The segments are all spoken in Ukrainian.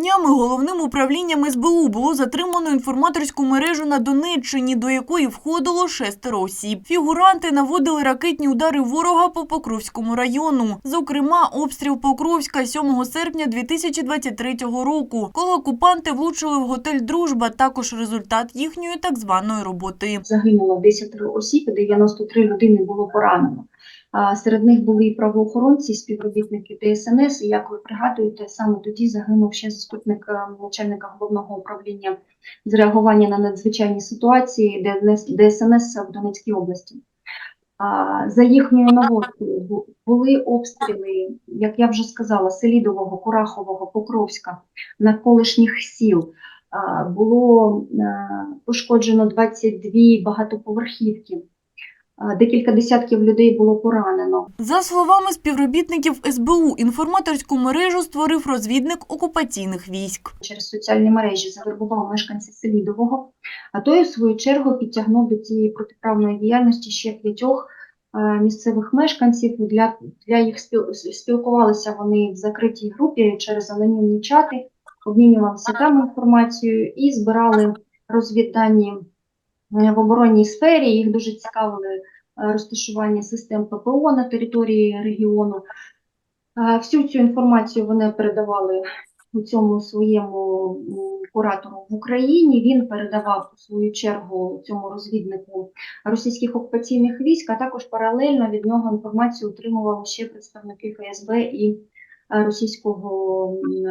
Днями головним управлінням СБУ було затримано інформаторську мережу на Донеччині, до якої входило шестеро осіб. Фігуранти наводили ракетні удари ворога по Покровському району. Зокрема, обстріл Покровська 7 серпня 2023 року, коли окупанти влучили в готель Дружба. Також результат їхньої так званої роботи. загинуло 10 осіб, і 93 людини було поранено. Серед них були і правоохоронці, і співробітники ДСНС. І як ви пригадуєте, саме тоді загинув ще заступник е, начальника головного управління з реагування на надзвичайні ситуації ДСНС в Донецькій області. За їхньою наводкою були обстріли, як я вже сказала, Селідового, Курахового, Покровська, навколишніх сіл. Було е, пошкоджено 22 багатоповерхівки. Декілька десятків людей було поранено. За словами співробітників СБУ, інформаторську мережу створив розвідник окупаційних військ. Через соціальні мережі завербував мешканців Селідового, а той, у свою чергу, підтягнув до цієї протиправної діяльності ще п'ятьох місцевих мешканців. Для, для їх спіл, спілкувалися вони в закритій групі через анонімні чати, обмінювалися там інформацією і збирали розвіддані в оборонній сфері. Їх дуже цікавили е, розташування систем ППО на території регіону. Е, Всю цю інформацію вони передавали у цьому своєму куратору в Україні. Він передавав у свою чергу цьому розвіднику російських окупаційних військ, а також паралельно від нього інформацію отримували ще представники ФСБ і російського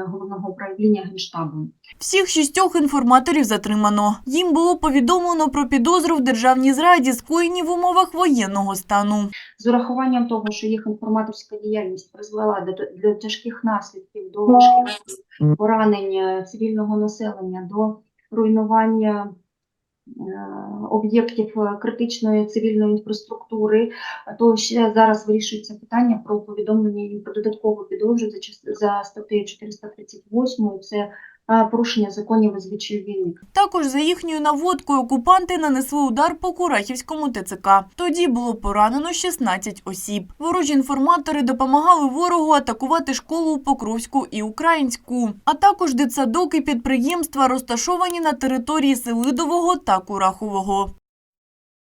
головного управління Генштабу. Всіх шістьох інформаторів затримано. Їм було повідомлено про підозру в державній зраді, скоєній в умовах воєнного стану. з урахуванням того, що їх інформаторська діяльність призвела до, до тяжких наслідків, до важких поранень е, цивільного населення, до руйнування е, об'єктів е, критичної цивільної інфраструктури, то ще зараз вирішується питання про повідомлення про додаткову підозру за, статтею 438, це е, порушення законів і звичаїв війни. Також за їхньою наводкою окупанти нанесли удар по Курахівському ТЦК. Тоді було поранено 16 осіб. Ворожі інформатори допомагали ворогу атакувати школу у Покровську і Українську, а також дитсадок і підприємства, розташовані на території Селидового та Курахового.